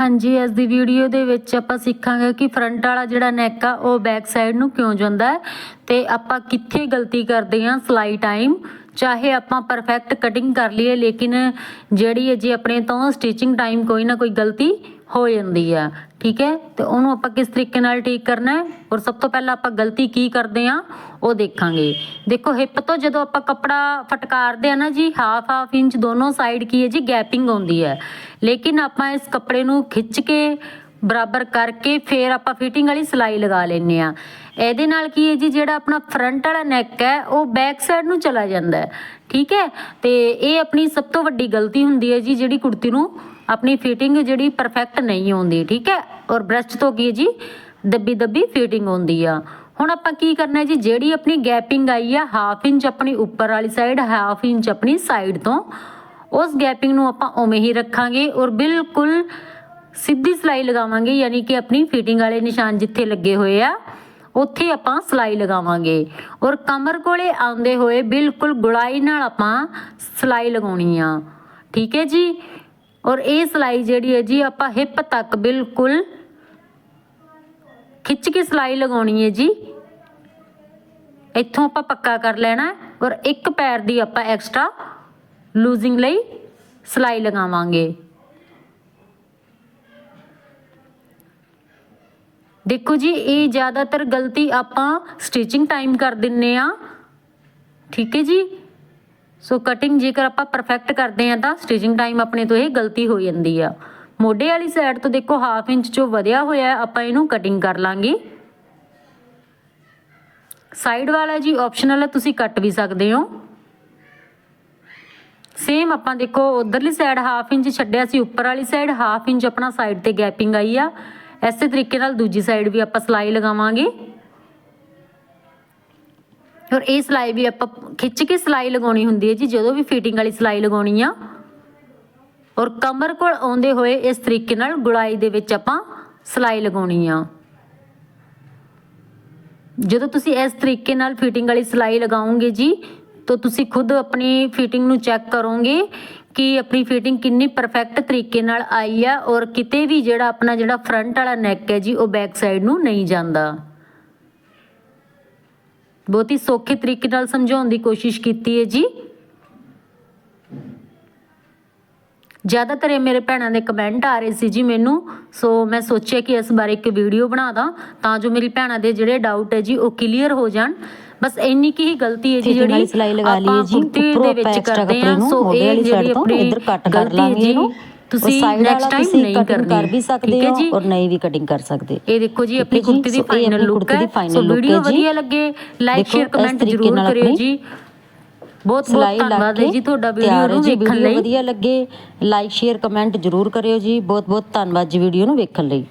ਹਾਂਜੀ ਅੱਜ ਦੀ ਵੀਡੀਓ ਦੇ ਵਿੱਚ ਆਪਾਂ ਸਿੱਖਾਂਗੇ ਕਿ ਫਰੰਟ ਵਾਲਾ ਜਿਹੜਾ ਨੈਕ ਆ, ਉਹ ਬੈਕ ਸਾਈਡ ਨੂੰ ਕਿਉਂ ਜਾਂਦਾ ਹੈ ਤੇ ਆਪਾਂ ਕਿੱਥੇ ਗਲਤੀ ਕਰਦੇ ਹਾਂ ਸਲਾਈ ਟਾਈਮ ਚਾਹੇ ਆਪਾਂ ਪਰਫੈਕਟ ਕਟਿੰਗ ਕਰ ਲਈਏ, ਲੇਕਿਨ ਜਿਹੜੀ ਹੈ ਜੀ ਆਪਣੇ ਤੋਂ ਸਟਿਚਿੰਗ ਟਾਈਮ ਕੋਈ ਨਾ ਕੋਈ ਗਲਤੀ ਹੋ ਜਾਂਦੀ ਆ, ਠੀਕ ਹੈ? ਤੇ ਉਹਨੂੰ ਆਪਾਂ ਕਿਸ ਤਰੀਕੇ ਨਾਲ ਠੀਕ ਕਰਨਾ ਹੈ? ਔਰ ਸਭ ਤੋਂ ਪਹਿਲਾਂ ਆਪਾਂ ਗਲਤੀ ਕੀ ਕਰਦੇ ਆ ਉਹ ਦੇਖਾਂਗੇ। ਦੇਖੋ, ਹਿੱਪ ਤੋਂ ਜਦੋਂ ਆਪਾਂ ਕੱਪੜਾ ਫਟਕਾਰਦੇ ਆ ਨਾ ਜੀ ਹਾਫ ਹਾਫ ਇੰਚ ਦੋਨੋਂ ਸਾਈਡ ਕੀ ਹੈ ਜੀ? ਗੈਪਿੰਗ ਆਉਂਦੀ ਹੈ। ਲੇਕਿਨ ਆਪਾਂ ਇਸ ਕੱਪੜੇ ਨੂੰ ਖਿੱਚ ਕੇ, ਬਰਾਬਰ ਕਰਕੇ ਫੇਰ ਆਪਾਂ ਫਿਟਿੰਗ ਵਾਲੀ ਸਲਾਈ ਲਗਾ ਲੈਨੇ ਆ ਇਹਦੇ ਨਾਲ ਕੀ ਹੈ ਜੀ, ਜਿਹੜਾ ਆਪਣਾ ਫਰੰਟ ਵਾਲਾ ਨੈਕ ਹੈ, ਉਹ ਬੈਕ ਸਾਈਡ ਨੂੰ ਚਲਾ ਜਾਂਦਾ ਹੈ। ਠੀਕ ਹੈ? ਤੇ ਇਹ ਆਪਣੀ ਸਭ ਤੋਂ ਵੱਡੀ ਗਲਤੀ ਹੁੰਦੀ ਹੈ ਜੀ, ਜਿਹੜੀ ਕੁੜਤੀ ਨੂੰ ਆਪਣੀ ਫਿਟਿੰਗ ਜਿਹੜੀ ਪਰਫੈਕਟ ਨਹੀਂ ਆਉਂਦੀ, ਠੀਕ ਹੈ? ਔਰ ਬ੍ਰੈਸਟ ਤੋਂ ਕੀ ਜੀ? ਦੱਬੀ ਦੱਬੀ ਫਿਟਿੰਗ ਆਉਂਦੀ ਆ। ਹੁਣ ਆਪਾਂ ਕੀ ਕਰਨਾ ਜੀ? ਜਿਹੜੀ ਆਪਣੀ ਗੈਪਿੰਗ ਆਈ ਆ ਹਾਫ ਇੰਚ ਆਪਣੀ ਉੱਪਰ ਵਾਲੀ ਸਾਈਡ ਹਾਫ ਇੰਚ ਆਪਣੀ ਸਾਈਡ ਤੋਂ, ਉਸ ਗੈਪਿੰਗ ਨੂੰ ਆਪਾਂ ਉਵੇਂ ਹੀ ਰੱਖਾਂਗੇ ਔਰ ਬਿਲਕੁਲ ਸਿੱਧੀ ਸਲਾਈ ਲਗਾਵਾਂਗੇ, ਯਾਨੀ ਕਿ ਆਪਣੀ ਫਿਟਿੰਗ ਵਾਲੇ ਨਿਸ਼ਾਨ ਜਿੱਥੇ ਲੱਗੇ ਹੋਏ ਆ, ਉੱਥੇ ਆਪਾਂ ਸਲਾਈ ਲਗਾਵਾਂਗੇ। ਔਰ ਕਮਰ ਕੋਲੇ ਆਉਂਦੇ ਹੋਏ ਬਿਲਕੁਲ ਗੁਲਾਈ ਨਾਲ ਆਪਾਂ ਸਲਾਈ ਲਗਾਉਣੀ ਆ। ਠੀਕ ਹੈ ਜੀ? ਔਰ ਇਹ ਸਲਾਈ ਜਿਹੜੀ ਹੈ ਜੀ, ਆਪਾਂ ਹਿੱਪ ਤੱਕ ਬਿਲਕੁਲ ਖਿੱਚ ਕੇ ਸਲਾਈ ਲਗਾਉਣੀ ਹੈ ਜੀ। ਇੱਥੋਂ ਆਪਾਂ ਪੱਕਾ ਕਰ ਲੈਣਾ ਹੈ ਔਰ ਇੱਕ ਪੈਰ ਦੀ ਆਪਾਂ ਐਕਸਟਰਾ ਲੂਜ਼ਿੰਗ ਲਈ ਸਲਾਈ ਲਗਾਵਾਂਗੇ। ਦੇਖੋ ਜੀ, ਇਹ ਜ਼ਿਆਦਾਤਰ ਗਲਤੀ ਆਪਾਂ ਸਟਿਚਿੰਗ ਟਾਈਮ ਕਰ ਦਿੰਨੇ ਆ। ਠੀਕ ਹੈ ਜੀ? ਸੋ ਕਟਿੰਗ ਜੇਕਰ ਆਪਾਂ ਪਰਫੈਕਟ ਕਰਦੇ ਆ ਤਾਂ ਸਟਿਚਿੰਗ ਟਾਈਮ ਆਪਣੇ ਤੋਂ ਇਹ ਗਲਤੀ ਹੋ ਜਾਂਦੀ ਆ। ਮੋਢੇ ਵਾਲੀ ਸਾਈਡ ਤੋਂ ਦੇਖੋ ਹਾਫ ਇੰਚ ਚੋਂ ਵਧਿਆ ਹੋਇਆ ਆਪਾਂ ਇਹਨੂੰ ਕਟਿੰਗ ਕਰ ਲਾਂਗੇ। ਸਾਈਡ ਵਾਲਾ ਜੀ ਆਪਸ਼ਨਲ ਹੈ, ਤੁਸੀਂ ਕੱਟ ਵੀ ਸਕਦੇ ਹੋ। ਸੇਮ ਆਪਾਂ ਦੇਖੋ ਉਧਰਲੀ ਸਾਈਡ ਹਾਫ ਇੰਚ ਛੱਡਿਆ ਸੀ, ਉੱਪਰ ਵਾਲੀ ਸਾਈਡ ਹਾਫ ਇੰਚ ਆਪਣਾ ਸਾਈਡ ਤੇ ਗੈਪਿੰਗ ਆਈ ਆ। ਐਸੇ ਤਰੀਕੇ ਨਾਲ ਦੂਜੀ ਸਾਈਡ ਵੀ ਆਪਾਂ ਸਲਾਈ ਲਗਾਵਾਂਗੇ। ਔਰ ਇਹ ਸਲਾਈ ਵੀ ਆਪਾਂ ਖਿੱਚ ਕੇ ਸਲਾਈ ਲਗਾਉਣੀ ਹੁੰਦੀ ਹੈ ਜੀ, ਜਦੋਂ ਵੀ ਫਿਟਿੰਗ ਵਾਲੀ ਸਲਾਈ ਲਗਾਉਣੀ ਆ। ਔਰ ਕਮਰ ਕੋਲ ਆਉਂਦੇ ਹੋਏ ਇਸ ਤਰੀਕੇ ਨਾਲ ਗੁੜਾਈ ਦੇ ਵਿੱਚ ਆਪਾਂ ਸਲਾਈ ਲਗਾਉਣੀ ਆ। ਜਦੋਂ ਤੁਸੀਂ ਇਸ ਤਰੀਕੇ ਨਾਲ ਫਿਟਿੰਗ ਵਾਲੀ ਸਲਾਈ ਲਗਾਓਗੇ ਜੀ, ਤਾਂ ਤੁਸੀਂ ਖੁਦ ਆਪਣੀ ਫਿਟਿੰਗ ਨੂੰ ਚੈੱਕ ਕਰੋਗੇ ਕਿ ਆਪਣੀ ਫਿਟਿੰਗ ਕਿੰਨੀ ਪਰਫੈਕਟ ਤਰੀਕੇ ਨਾਲ ਆਈ ਆ ਔਰ ਕਿਤੇ ਵੀ ਜਿਹੜਾ ਆਪਣਾ ਜਿਹੜਾ ਫਰੰਟ ਵਾਲਾ ਨੈਕ ਹੈ ਜੀ, ਉਹ ਬੈਕ ਸਾਈਡ ਨੂੰ ਨਹੀਂ ਜਾਂਦਾ। ਬਹੁਤ ਹੀ ਸੌਖੇ ਤਰੀਕੇ ਨਾਲ ਸਮਝਾਉਣ ਦੀ ਕੋਸ਼ਿਸ਼ ਕੀਤੀ ਹੈ ਜੀ। ਜ਼ਿਆਦਾਤਰ ਇਹ ਮੇਰੇ ਭੈਣਾਂ ਦੇ ਕਮੈਂਟ ਆ ਰਹੇ ਸੀ ਜੀ ਮੈਨੂੰ। ਸੋ ਮੈਂ ਸੋਚਿਆ ਕਿ ਇਸ ਬਾਰੇ ਇੱਕ ਵੀਡੀਓ ਬਣਾ ਦਾਂ ਤਾਂ ਜੋ ਮੇਰੀ ਭੈਣਾਂ ਦੇ ਜਿਹੜੇ ਡਾਊਟ ਹੈ ਜੀ ਉਹ ਕਲੀਅਰ ਹੋ ਜਾਣ। ਬਸ ਇੰਨੀ ਕੀ ਹੀ ਗਲਤੀ ਹੈ ਜੀ ਜਿਹੜੀ ਸਿਲਾਈ ਲਗਾ ਲਈਏ ਜੀ ਉੱਪਰੋਂ ਦੇ ਵਿੱਚ ਕਰਦੇ ਨੂੰ ਸੋ ਇਹ ਜਿਹੜੀ ਆਪਣੀ ਇੱਧਰ ਕੱਟ ਕਰ ਗਲਤੀ ਹੈ ਲਾਂਗੇ ਜੀ। ਇਹਨੂੰ। ਤੁਸੀਂ ਨੈਕਸਟ ਟਾਈਮ ਨਹੀਂ ਕਰਨੀ ਕਰ ਵੀ ਸਕਦੇ ਹੈ ਔਰ ਨਹੀਂ ਵੀ ਕਟਿੰਗ ਕਰ ਸਕਦੇ। ਇਹ ਦੇਖੋ ਜੀ ਆਪਣੀ ਕੁੜਤੀ ਦੀ ਫਾਈਨਲ ਲੁੱਕ ਹੈ। So video. ਵਧੀਆ ਲੱਗੇ ਲਾਈਕ ਸ਼ੇਅਰ ਕਮੈਂਟ ਜ਼ਰੂਰ ਕਰਿਓ ਜੀ। ਬਹੁਤ ਬਹੁਤ ਧੰਨਵਾਦ ਹੈ ਜੀ ਤੁਹਾਡਾ ਵੀਡੀਓ ਨੂੰ ਵੇਖਣ ਲਈ। ਵਧੀਆ ਲੱਗੇ ਲਾਈਕ ਸ਼ੇਅਰ ਕਮੈਂਟ ਜ਼ਰੂਰ ਕਰਿਓ ਜੀ। ਬਹੁਤ ਬਹੁਤ ਧੰਨਵਾਦ ਜੀ ਵੀਡੀਓ ਨੂੰ ਵੇਖਣ ਲਈ।